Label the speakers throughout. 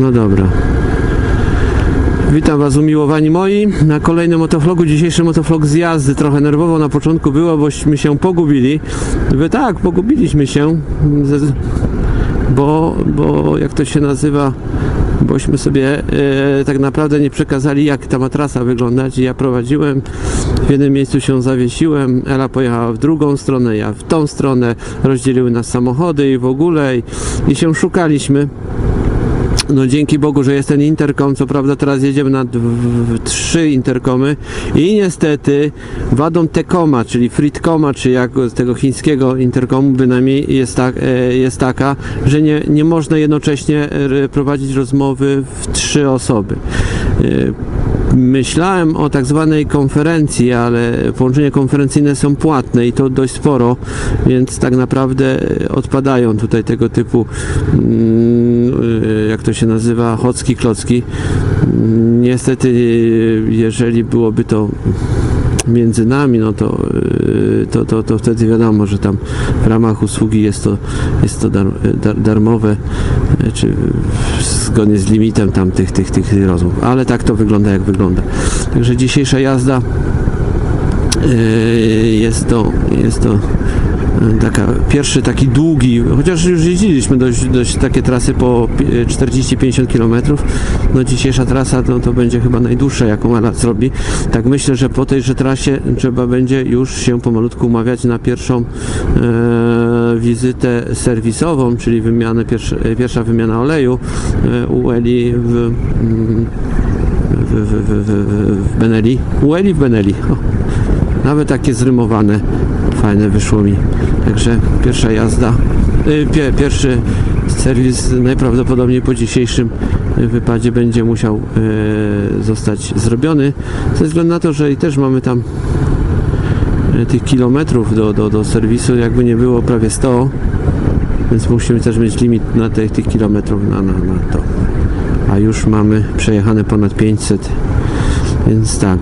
Speaker 1: No dobra. Witam Was umiłowani moi na kolejnym motoflogu. Dzisiejszy motoflog z jazdy. Trochę nerwowo na początku było, bośmy się pogubili. Wy tak, pogubiliśmy się. Bo, bo jak to się nazywa, bośmy sobie e, tak naprawdę nie przekazali jak ta matrasa wyglądać. Ja prowadziłem, w jednym miejscu się zawiesiłem, Ela pojechała w drugą stronę, ja w tą stronę, rozdzieliły nas samochody i w ogóle i, i się szukaliśmy. No dzięki Bogu, że jest ten interkom, co prawda teraz jedziemy na trzy interkomy i niestety wadą Tekoma, czyli Fritkoma, czy jak z tego chińskiego interkomu bynajmniej jest, tak, e, jest taka, że nie, nie można jednocześnie e, prowadzić rozmowy w trzy osoby. E, Myślałem o tak zwanej konferencji, ale połączenia konferencyjne są płatne i to dość sporo, więc tak naprawdę odpadają tutaj tego typu, mm, y, jak to się nazywa, chocki klocki. Mm, Niestety, y, jeżeli byłoby to między nami, no to, to, to, to wtedy wiadomo, że tam w ramach usługi jest to, jest to dar, dar, darmowe, czy zgodnie z limitem tam tych, tych, tych rozmów. Ale tak to wygląda, jak wygląda. Także dzisiejsza jazda y, jest to, jest to taka, pierwszy taki długi, chociaż już jeździliśmy dość, dość takie trasy po pi- 40-50 km, no dzisiejsza trasa no, to będzie chyba najdłuższa jaką Ela zrobi, tak myślę, że po tejże trasie trzeba będzie już się pomalutku umawiać na pierwszą e, wizytę serwisową, czyli wymianę, pierwsza, pierwsza wymiana oleju e, u Eli w, mm, w, w, w, w, Benelli, u Eli w Benelli, o. Nawet takie zrymowane, fajne wyszło mi. Także pierwsza jazda, y, pie, pierwszy serwis najprawdopodobniej po dzisiejszym wypadzie będzie musiał y, zostać zrobiony. Ze względu na to, że i też mamy tam y, tych kilometrów do, do, do serwisu, jakby nie było prawie 100, więc musimy też mieć limit na tych, tych kilometrów na, na, na to. A już mamy przejechane ponad 500 więc tak,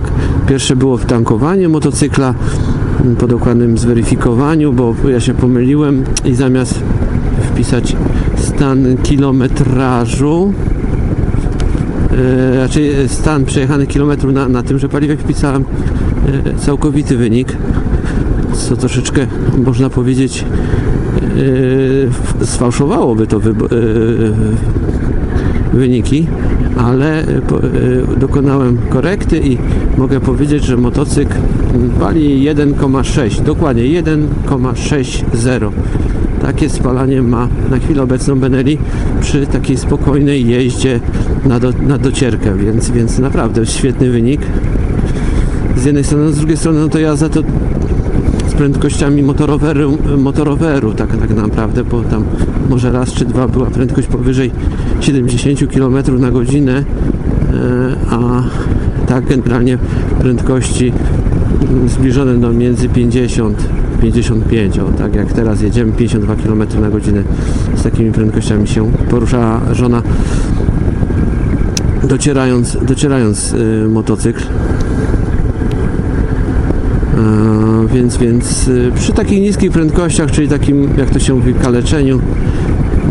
Speaker 1: pierwsze było tankowanie motocykla po dokładnym zweryfikowaniu, bo ja się pomyliłem i zamiast wpisać stan kilometrażu, e, raczej stan przejechanych kilometrów na, na tymże paliwie wpisałem e, całkowity wynik, co troszeczkę można powiedzieć e, sfałszowałoby to e, wyniki, ale e, e, dokonałem korekty i mogę powiedzieć, że motocykl wali 1,6, dokładnie 1,60. Takie spalanie ma na chwilę obecną Benelli przy takiej spokojnej jeździe na, do, na docierkę, więc, więc naprawdę świetny wynik. Z jednej strony, z drugiej strony no to jazda to prędkościami motoroweru, motoroweru tak, tak naprawdę, bo tam może raz czy dwa była prędkość powyżej 70 km na godzinę, e, a tak generalnie prędkości zbliżone do między 50 55, o, tak jak teraz jedziemy 52 km na godzinę z takimi prędkościami się porusza żona docierając, docierając y, motocykl. E, więc, więc przy takich niskich prędkościach, czyli takim, jak to się mówi, kaleczeniu,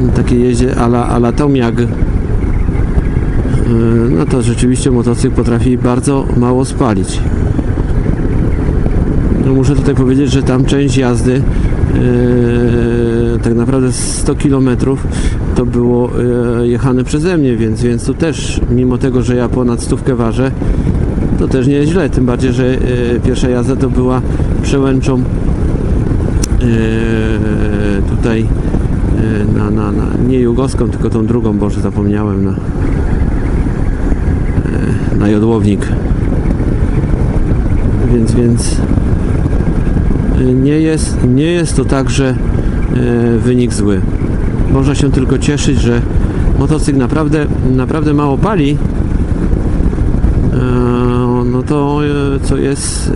Speaker 1: m, takiej jeździe ala, ala Tomiag, y, no to rzeczywiście motocykl potrafi bardzo mało spalić. No muszę tutaj powiedzieć, że tam część jazdy yy, tak naprawdę 100 km to było yy, jechane przeze mnie, więc, więc tu też mimo tego, że ja ponad stówkę ważę, to też nie jest źle, tym bardziej, że pierwsza jazda to była przełęczą tutaj na, na, na, nie jugowską, tylko tą drugą, Boże zapomniałem na, yy, na Jodłownik. Więc, więc nie jest, nie jest to tak, że e, wynik zły. Można się tylko cieszyć, że motocykl naprawdę, naprawdę mało pali. E, No to e, co jest,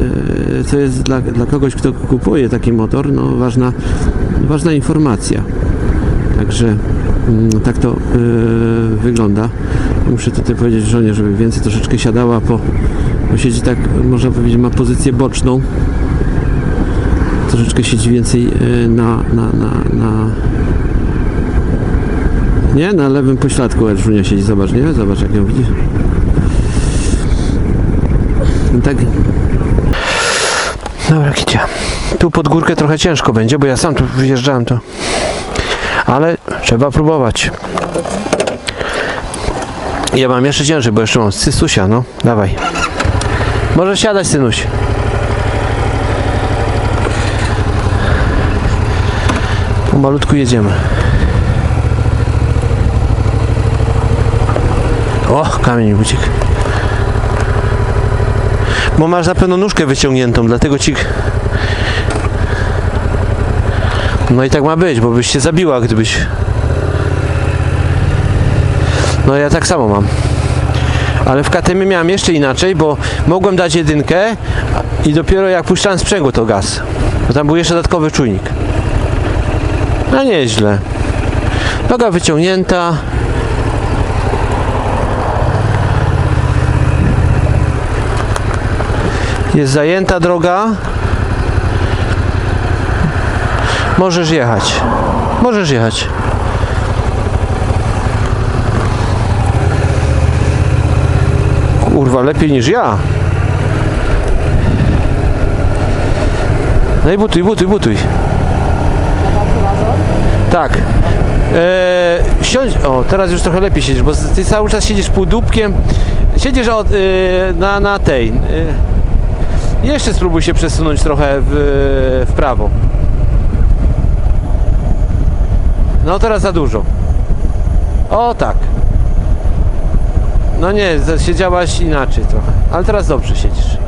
Speaker 1: e, co jest dla, dla kogoś, kto kupuje taki motor, no ważna, ważna informacja. Także mm, tak to e, wygląda. Muszę tutaj powiedzieć żonie, żeby więcej troszeczkę siadała, bo, bo siedzi tak, można powiedzieć, ma pozycję boczną troszeczkę siedzi więcej e, na, na, na, na, Nie? Na lewym pośladku Elżunia siedzi, zobacz, nie? Zobacz jak ją widzisz. No Tak. Dobra, Kicia. Tu pod górkę trochę ciężko będzie, bo ja sam tu wjeżdżałem to. Ale trzeba próbować. Ja mam jeszcze ciężej, bo jeszcze mam cystusia, no. Dawaj. Możesz siadać, synuś. Pomalutku jedziemy. O, kamień mi uciekł. Bo masz na pewno nóżkę wyciągniętą, dlatego ci... No i tak ma być, bo byś się zabiła, gdybyś... No ja tak samo mam. Ale w KTM miałem jeszcze inaczej, bo mogłem dać jedynkę i dopiero jak puszczałem sprzęgło to gaz. Bo tam był jeszcze dodatkowy czujnik. No nieźle. Noga wyciągnięta. Jest zajęta droga. Możesz jechać. Możesz jechać. Kurwa, lepiej niż ja. No i butuj, butuj, butuj. Tak. Eee, siądź. O, teraz już trochę lepiej siedzisz, bo ty cały czas siedzisz półdubkiem. Siedzisz od, e, na, na tej. E, jeszcze spróbuj się przesunąć trochę w, w prawo. No teraz za dużo. O tak. No nie, siedziałaś inaczej trochę. Ale teraz dobrze siedzisz.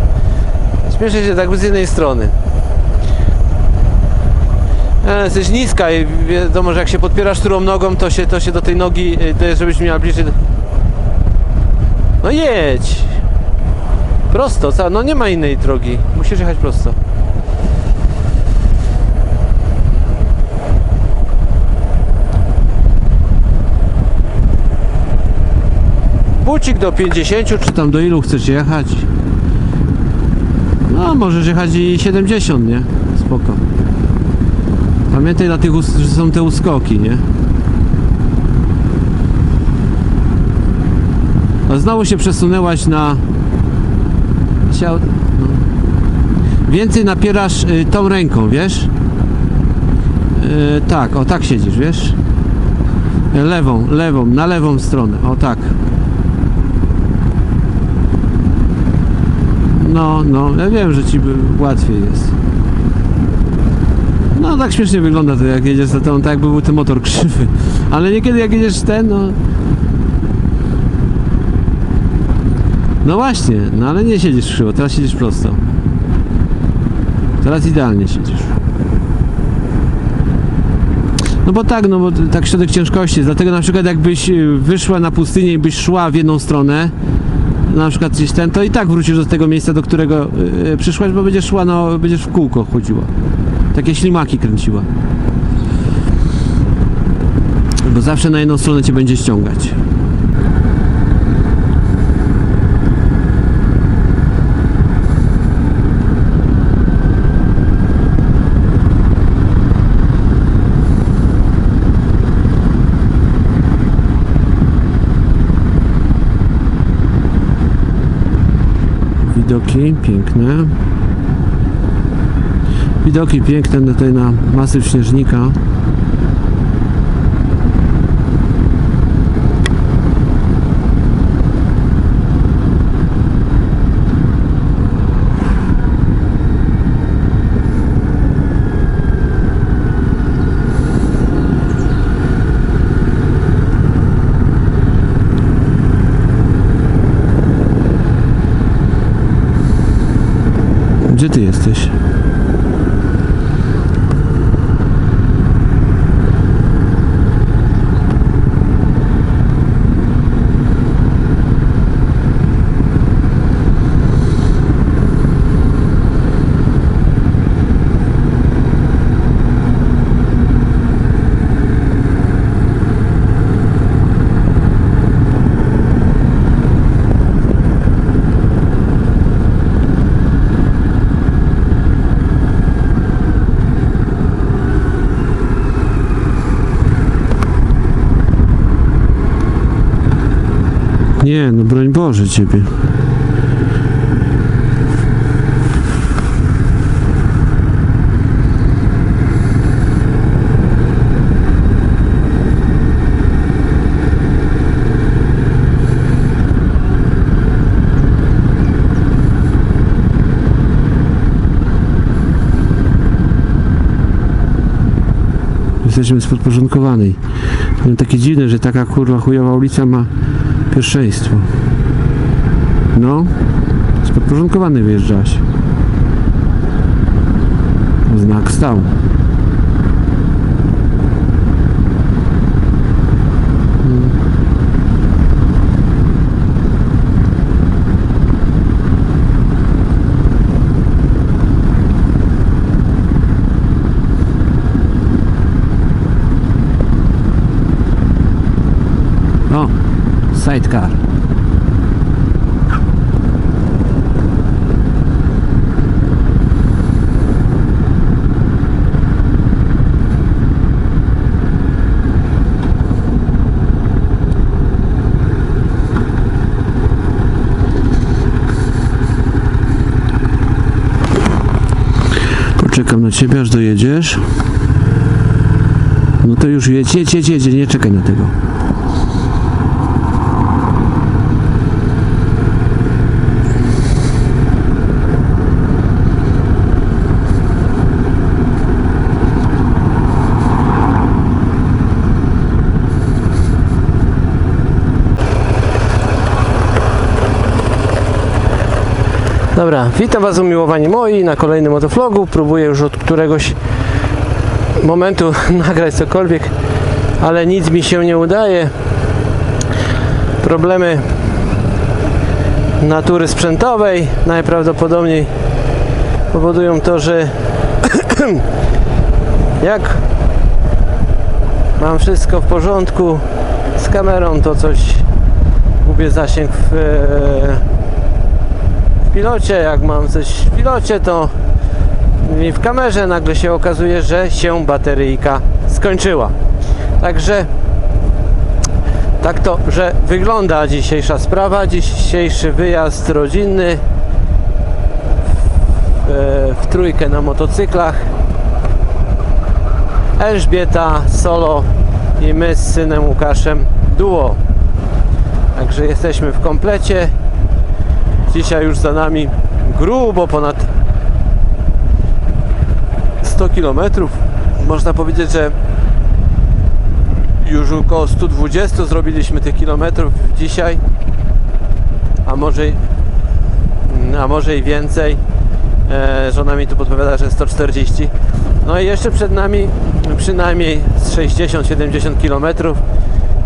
Speaker 1: Śmieszę się tak z jednej strony. E, jesteś niska i wiadomo, że jak się podpierasz którą nogą, to się, to się do tej nogi, y, to jest, żebyś miała bliżej. No jedź! Prosto? No nie ma innej drogi. Musisz jechać prosto. Bucik do 50, czy tam do ilu chcesz jechać? No, możesz jechać i 70, nie? Spoko. Pamiętaj na tych, że są te uskoki, nie? No znowu się przesunęłaś na... Ciał... No. Więcej napierasz y, tą ręką, wiesz? Y, tak, o tak siedzisz, wiesz? Lewą, lewą, na lewą stronę, o tak. No, no, ja wiem, że ci łatwiej jest. No tak śmiesznie wygląda to jak jedziesz za tą, tak jakby był ten motor krzywy. Ale niekiedy jak jedziesz ten, no... No właśnie, no ale nie siedzisz krzywo, teraz siedzisz prosto. Teraz idealnie siedzisz. No bo tak, no bo tak środek ciężkości. Dlatego na przykład jakbyś y, wyszła na pustynię i byś szła w jedną stronę, na przykład gdzieś ten, to i tak wrócisz do tego miejsca, do którego y, przyszłaś, bo będziesz szła, no będziesz w kółko chodziła. Takie ślimaki kręciła. Bo zawsze na jedną stronę cię będzie ściągać. Widoki piękne. Widoki piękne tutaj na masyw śnieżnika. Jesteś? Nie, no broń Boże ciebie. Jesteśmy. No, takie dziwne, że taka kurwa chujowa ulica ma pierwszeństwo. No, z podporządkowanej wyjeżdżałaś. Znak stał. O, sidecar. Poczekam na ciebie, aż dojedziesz. No to już jedź, jedź, jedź, jedź, nie czekaj na tego.
Speaker 2: Dobra, witam Was umiłowani moi na kolejnym motovlogu. Próbuję już od któregoś momentu nagrać cokolwiek, ale nic mi się nie udaje. Problemy natury sprzętowej najprawdopodobniej powodują to, że jak mam wszystko w porządku z kamerą, to coś gubię zasięg w, e, w pilocie, jak mam coś w pilocie, to w kamerze nagle się okazuje, że się bateryjka skończyła. Także tak to, że wygląda dzisiejsza sprawa, dzisiejszy wyjazd rodzinny w, e, w trójkę na motocyklach. Elżbieta, Solo i my z synem Łukaszem duo. Także jesteśmy w komplecie. Dzisiaj już za nami grubo ponad 100 km. Można powiedzieć, że już około 120 zrobiliśmy tych kilometrów dzisiaj, a może, a może i więcej. E, żona mi tu podpowiada, że 140. No i jeszcze przed nami przynajmniej z 60-70 km.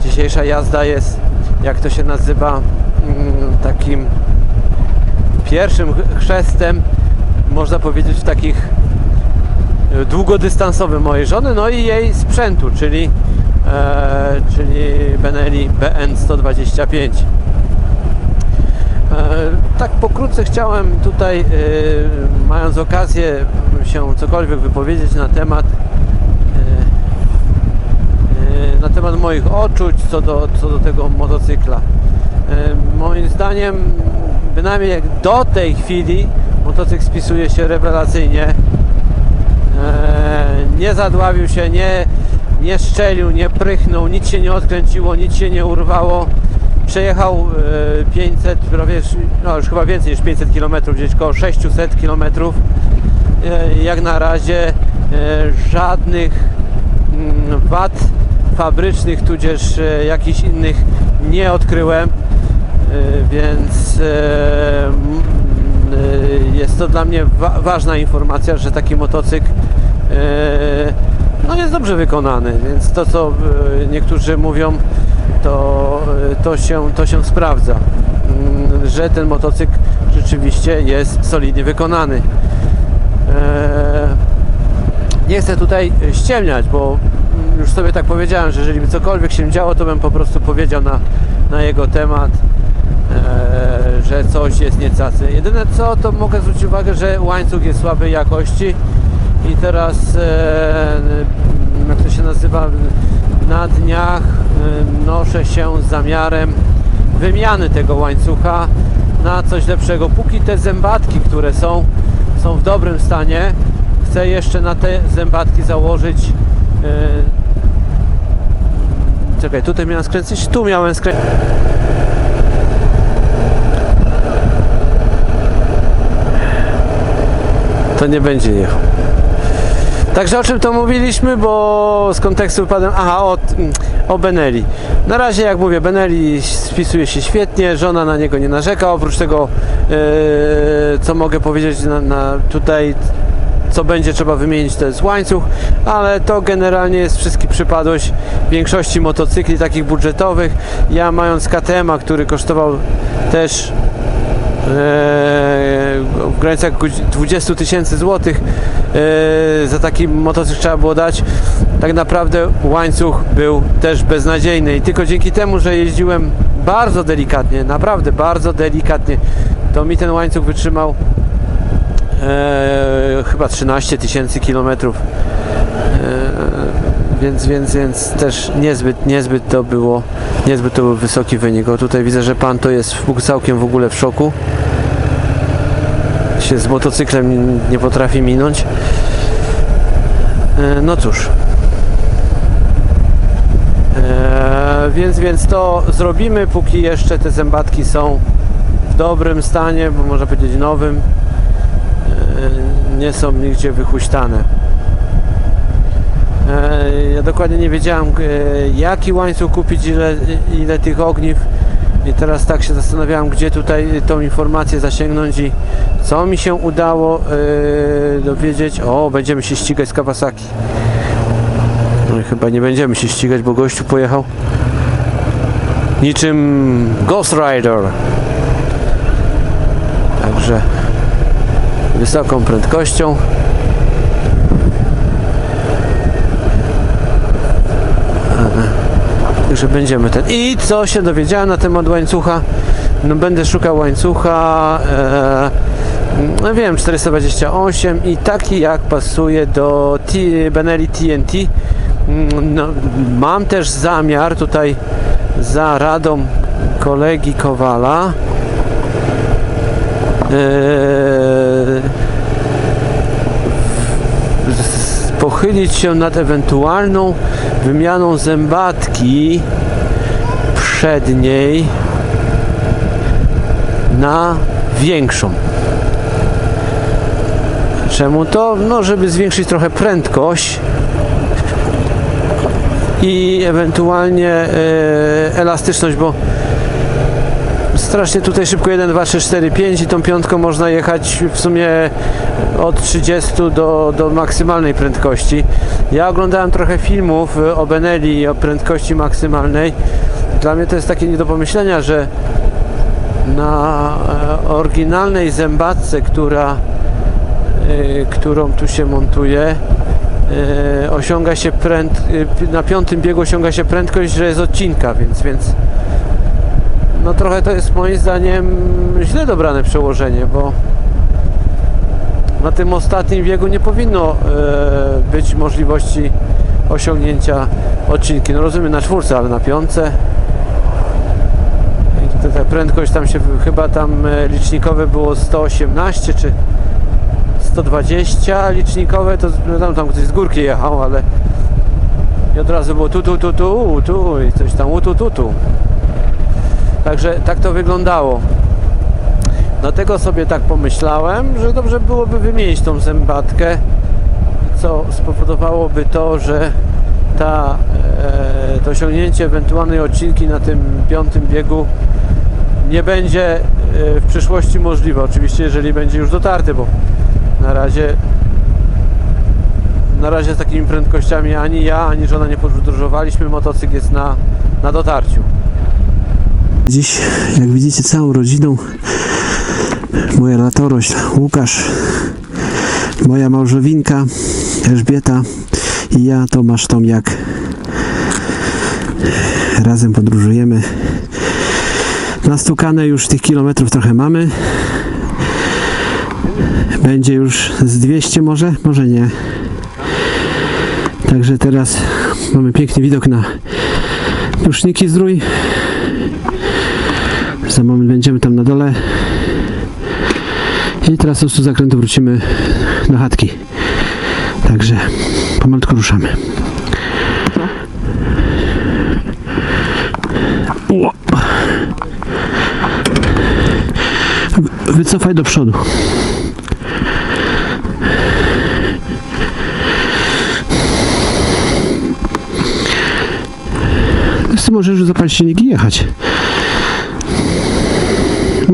Speaker 2: Dzisiejsza jazda jest, jak to się nazywa, mm, takim pierwszym ch- chrzestem, można powiedzieć, w takich e, długodystansowym mojej żony, no i jej sprzętu, czyli, e, czyli Benelli BN125. E, tak pokrótce chciałem tutaj, e, mając okazję się cokolwiek wypowiedzieć na temat e, e, na temat moich odczuć co do, co do tego motocykla. Moim zdaniem, bynajmniej jak do tej chwili, motocykl spisuje się rewelacyjnie. E, Nie zadławił się, nie, nie szczelił, nie prychnął, nic się nie odkręciło, nic się nie urwało. Przejechał e, 500, prawie, no już chyba więcej niż 500 km, gdzieś około 600 km. Jak na razie e, żadnych mm, wad fabrycznych, tudzież e, jakichś innych nie odkryłem. E, Więc e, jest to dla mnie wa- ważna informacja, że taki motocykl e, no jest dobrze wykonany, więc to co niektórzy mówią, to, to, się, to się sprawdza, Mm, że ten motocykl rzeczywiście jest solidnie wykonany. Nie chcę tutaj ściemniać, bo mm, już sobie tak powiedziałem, że jeżeli by cokolwiek się działo, to bym po prostu powiedział na, na jego temat, że coś jest niecacy. Jedyne co, to mogę zwrócić uwagę, że łańcuch jest słabej jakości i teraz, e, jak to się nazywa, na dniach e, noszę się z zamiarem wymiany tego łańcucha na coś lepszego. Póki te zębatki, które są, są w dobrym stanie, chcę jeszcze na te zębatki założyć. Czekaj, tutaj miałem skręcić, tu miałem skręcić. To nie będzie jechał. Także o czym to mówiliśmy, bo z kontekstu wypadłem. Aha, o, o Benelli. Na razie, jak mówię, Benelli spisuje się świetnie, żona na niego nie narzeka. Oprócz tego, e, co mogę powiedzieć na, na tutaj, co będzie trzeba wymienić, to jest łańcuch, ale to generalnie jest wszystkim przypadłość większości motocykli takich budżetowych. Ja mając KTM, który kosztował też w granicach 20 tysięcy złotych eee, za taki motocykl trzeba było dać. Tak naprawdę łańcuch był też beznadziejny i tylko dzięki temu, że jeździłem bardzo delikatnie, naprawdę bardzo delikatnie, to mi ten łańcuch wytrzymał eee, chyba 13 tysięcy kilometrów. Więc, więc, więc też niezbyt, niezbyt to było, niezbyt to był wysoki wynik. O tutaj widzę, że pan to jest całkiem w ogóle w szoku. Się z motocyklem nie potrafi minąć. E, No cóż. E, więc, więc to zrobimy, póki jeszcze te zębatki są w dobrym stanie, bo można powiedzieć nowym. E, Nie są nigdzie wychuśtane. Ja dokładnie nie wiedziałem jaki łańcuch kupić, ile, ile tych ogniw i teraz tak się zastanawiałem gdzie tutaj tą informację zasięgnąć i co mi się udało e, dowiedzieć. O, będziemy się ścigać z Kawasaki. No chyba nie będziemy się ścigać, bo gościu pojechał niczym Ghost Rider. Także wysoką prędkością. Że będziemy ten. I co się dowiedziałem na temat łańcucha? No będę szukał łańcucha. E, no wiem, 428 i taki jak pasuje do T, Benelli TNT. Mm, No, mam też zamiar tutaj za radą kolegi Kowala. E, z- pochylić się nad ewentualną wymianą zębatki przedniej na większą. Czemu to? No, żeby zwiększyć trochę prędkość i ewentualnie e, elastyczność, bo strasznie tutaj szybko 1, 2, 3, 4, 5 i tą piątką można jechać w sumie od 30 do, do maksymalnej prędkości. Ja oglądałem trochę filmów y, o Benelli i o prędkości maksymalnej. Dla mnie to jest takie nie do pomyślenia, że na e, oryginalnej zębatce, która, y, którą tu się montuje, y, osiąga się pręd, na piątym biegu osiąga się prędkość, że jest odcinka, więc, więc no trochę to jest moim zdaniem źle dobrane przełożenie, bo na tym ostatnim biegu nie powinno e, być możliwości osiągnięcia odcinki. No rozumiem na czwórce, ale na piątce ta- prędkość tam się chyba tam e, licznikowe było 118 czy 120 licznikowe, to no tam, tam ktoś z górki jechał, ale i od razu było tu, tu, tu, tu, tu i coś tam, u, tu, tu, tu. Także tak to wyglądało. Dlatego sobie tak pomyślałem, że dobrze byłoby wymienić tą zębatkę, co spowodowałoby to, że ta, e, to osiągnięcie ewentualnej odcinki na tym piątym biegu nie będzie e, w przyszłości możliwe. Oczywiście, jeżeli będzie już dotarty, bo na razie na razie z takimi prędkościami ani ja, ani żona nie podróżowaliśmy. Motocykl jest na, na dotarciu.
Speaker 1: Dziś, jak widzicie, całą rodziną, moja latorość, Łukasz, moja małżowinka, Elżbieta i ja, Tomasz Tomiak. Razem podróżujemy. Nastukane już tych kilometrów trochę mamy. Będzie już z 200 może, może nie. Także teraz mamy piękny widok na Puszniki Zdrój. Za moment będziemy tam na dole. I teraz z zakrętu wrócimy do chatki. Także pomalutku ruszamy. Wycofaj do przodu. Co, możesz już zapalić silnik i jechać.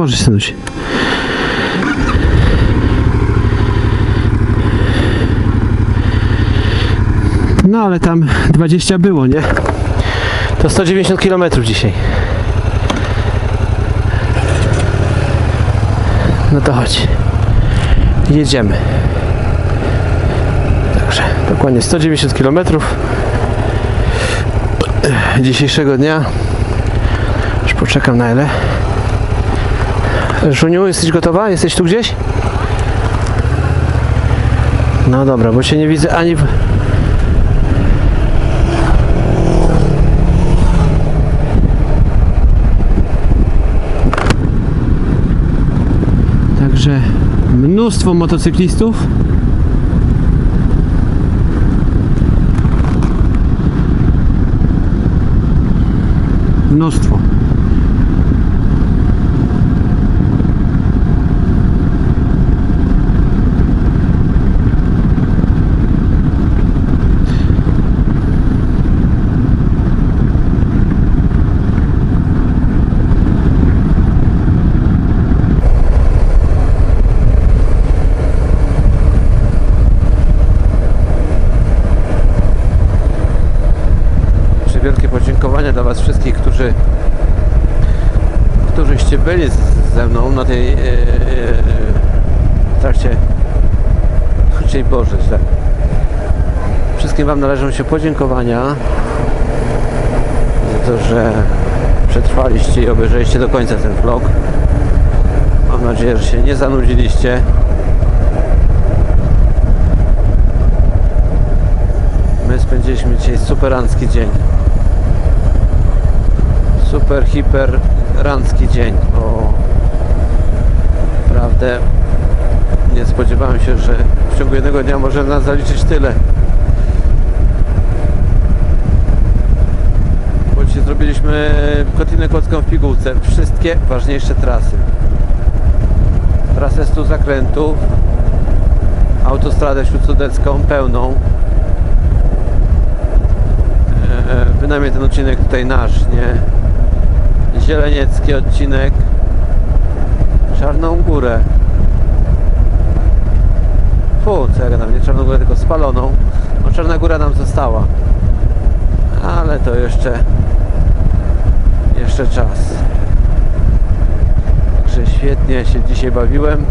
Speaker 1: Możesz stanąć. No ale tam 20 było, nie? To 190 km dzisiaj. No to chodź. Jedziemy. Także dokładnie 190 km dzisiejszego dnia. Już poczekam na ile. Żuniu, jesteś gotowa? Jesteś tu gdzieś? No dobra, bo cię nie widzę ani. Także mnóstwo motocyklistów. Mnóstwo. Jeszcze wielkie podziękowania dla Was wszystkich, którzy którzyście byli ze mną na tej e, w trakcie czyli Boże źle. Wszystkim Wam należą się podziękowania za to, że przetrwaliście i obejrzeliście do końca ten vlog. Mam nadzieję, że się nie zanudziliście. My spędziliśmy dzisiaj superancki dzień. Super, hiper rancki dzień, bo naprawdę nie spodziewałem się, że w ciągu jednego dnia może nas zaliczyć tyle. Bo dzisiaj zrobiliśmy Kotlinę Kłodzką w pigułce. Wszystkie ważniejsze trasy. Trasę 100 zakrętów, autostradę śródsudecką pełną, E, bynajmniej ten odcinek tutaj nasz, nie? Zieleniecki odcinek, Czarną Górę. Fu, co ja gadam, nie Czarną Górę, tylko spaloną. No Czarna Góra nam została. Ale to jeszcze jeszcze czas. Także świetnie się dzisiaj bawiłem.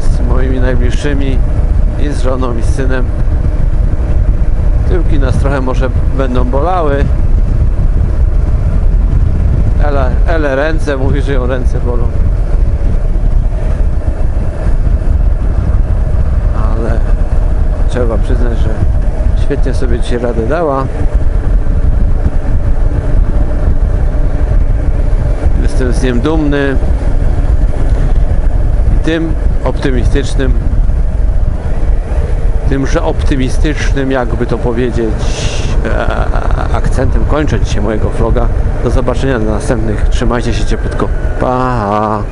Speaker 1: Z moimi najbliższymi i z żoną i z synem. Tyłki nas trochę może będą bolały. Ele, ele ręce, mówi, że ją ręce bolą. Ale trzeba przyznać, że świetnie sobie dzisiaj radę dała. Jestem z nim dumny i tym optymistycznym tymże optymistycznym, jakby to powiedzieć, e, akcentem kończę dzisiaj mojego vloga. Do zobaczenia na następnych. Trzymajcie się ciepłutko. Pa!